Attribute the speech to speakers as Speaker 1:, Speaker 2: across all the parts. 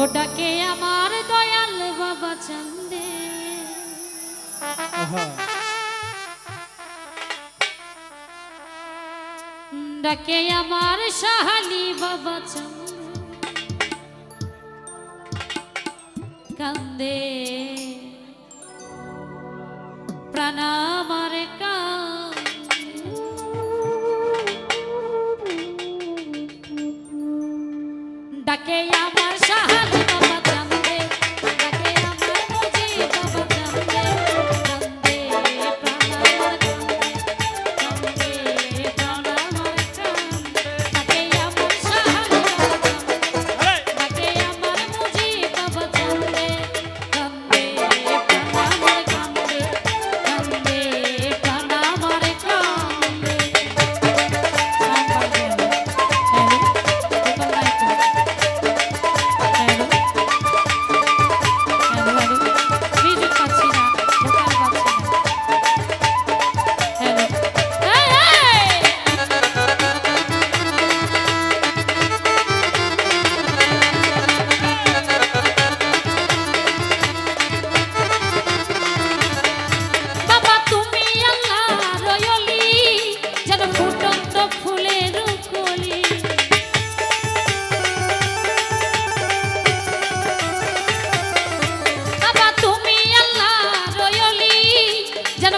Speaker 1: ওটাকে আমার দয়াল বাবা চান্দে। ডাকে আমার সাহালি বাবা কান্দে। প্রাণ আমার ডাকে আমার সাহালি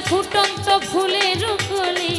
Speaker 1: ফুটন্ত ফুলের কলি